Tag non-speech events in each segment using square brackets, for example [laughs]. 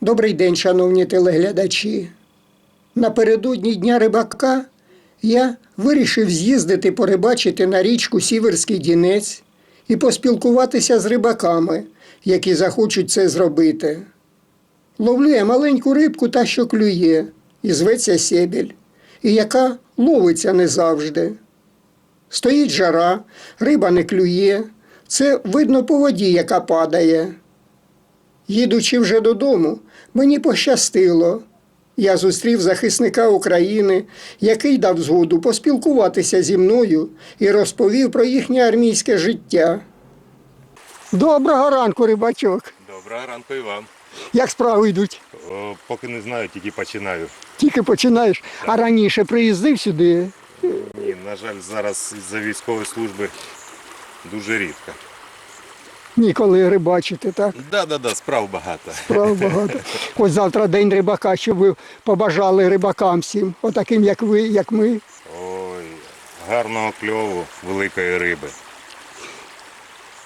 Добрий день, шановні телеглядачі. Напередодні Дня рибака я вирішив з'їздити порибачити на річку Сіверський Дінець і поспілкуватися з рибаками, які захочуть це зробити. Ловлю я маленьку рибку та що клює, і зветься сєбіль, і яка ловиться не завжди. Стоїть жара, риба не клює, це видно по воді, яка падає. Їдучи вже додому, мені пощастило. Я зустрів захисника України, який дав згоду поспілкуватися зі мною і розповів про їхнє армійське життя. Доброго ранку, рибачок. Доброго ранку і вам. Як справи йдуть? О, поки не знаю, тільки починаю. Тільки починаєш, а раніше приїздив сюди. Ні, на жаль, зараз із-за військової служби дуже рідко. Ніколи рибачити, так? Да, да, да, справ багато. Справ багато. Ось завтра день рибака, щоб ви побажали рибакам всім, отаким, як ви, як ми. Ой, гарного кльову, великої риби.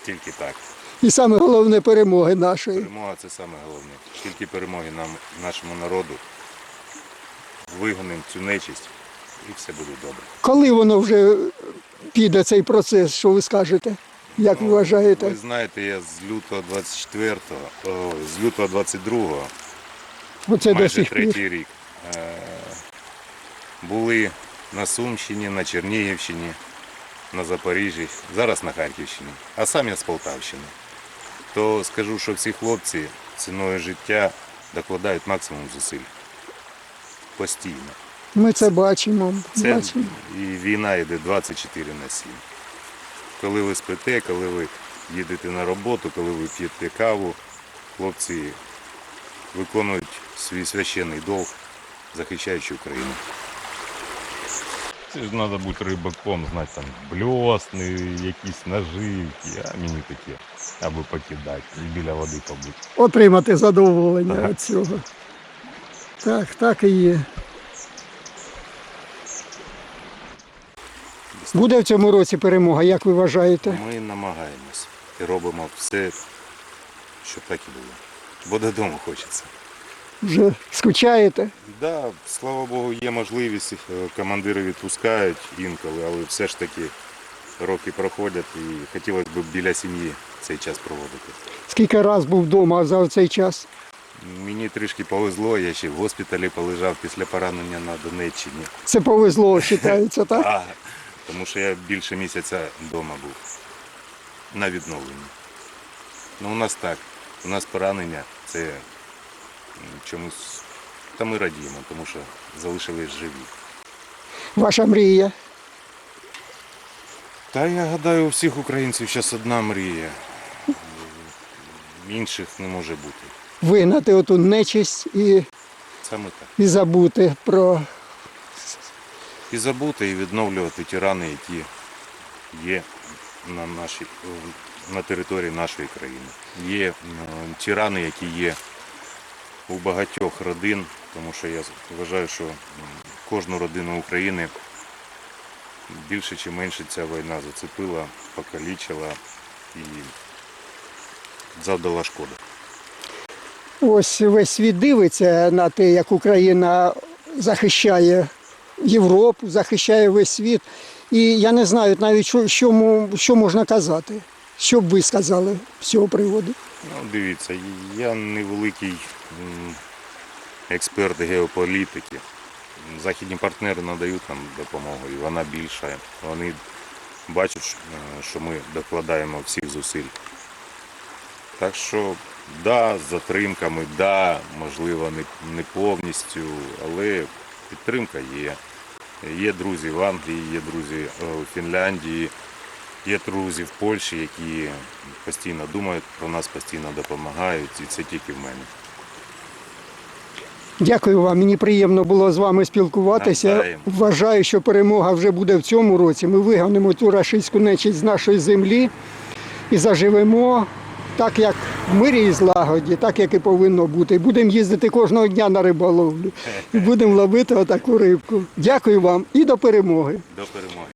Тільки так. І саме головне перемоги нашої. Перемога це саме головне. Тільки перемоги нам, нашому народу. Вигонимо цю нечисть і все буде добре. Коли воно вже піде цей процес, що ви скажете? Як ви вважаєте? Ви знаєте, я з лютого 24-го, з лютого 22-го Оце до майже сих пір. третій рік. Е, Були на Сумщині, на Чернігівщині, на Запоріжжі, зараз на Харківщині, а сам я з Полтавщини. То скажу, що всі хлопці ціною життя докладають максимум зусиль. Постійно. Ми це бачимо. Це бачимо. і війна йде 24 на 7. Коли ви спите, коли ви їдете на роботу, коли ви п'єте каву, хлопці виконують свій священний долг, захищаючи Україну. Це ж треба бути рибаком, знати там бльосни, якісь наживки, а мені таке, аби покидати і біля води побути. Отримати задоволення Ага. від цього. Так, так і є. Буде в цьому році перемога, як ви вважаєте? Ми намагаємось і робимо все, щоб так і було. Бо додому хочеться. Вже скучаєте? Да, слава Богу, є можливість, е, командири відпускають інколи, але все ж таки роки проходять і хотілося б біля сім'ї цей час проводити. Скільки раз був вдома за цей час? Мені трішки повезло, я ще в госпіталі полежав після поранення на Донеччині. Це повезло, вважається, так? [laughs] Тому що я більше місяця вдома був на відновленні. Ну, у нас так. У нас поранення це чомусь. Та ми радіємо, тому що залишились живі. Ваша мрія. Та я гадаю, у всіх українців зараз одна мрія. Інших не може бути. Вигнати оту нечисть і, Саме так. і забути про І забути, і відновлювати ті рани, які є на, нашій, на території нашої країни. Є ті рани, які є у багатьох родин, тому що я вважаю, що кожну родину України більше чи менше ця війна зацепила, покалічила і завдала шкоди. Ось весь світ дивиться на те, як Україна захищає Європу, захищає весь світ. І я не знаю навіть, що, що, що можна казати. Що б ви сказали з цього приводу? Ну, дивіться, я невеликий експерт геополітики. Західні партнери надають нам допомогу, і вона більша. Вони бачать, що- е, ми докладаємо всіх зусиль. Так що, да, з затримками, да, можливо, не повністю, але підтримка є. Є друзі в Англії, є друзі е, у Фінляндії, є друзі в Польщі, які постійно думають про нас, постійно допомагають, і це тільки в мене. Дякую вам. Мені приємно було з вами спілкуватися. Вважаю, що перемога вже буде в цьому році. Ми вигонимо ту рашистську нечисть з нашої землі і заживемо так, як в мирі і злагоді, так як і повинно бути. І Будемо їздити кожного дня на риболовлю. І [laughs] будемо ловити отаку рибку. Дякую вам і до перемоги. До перемоги.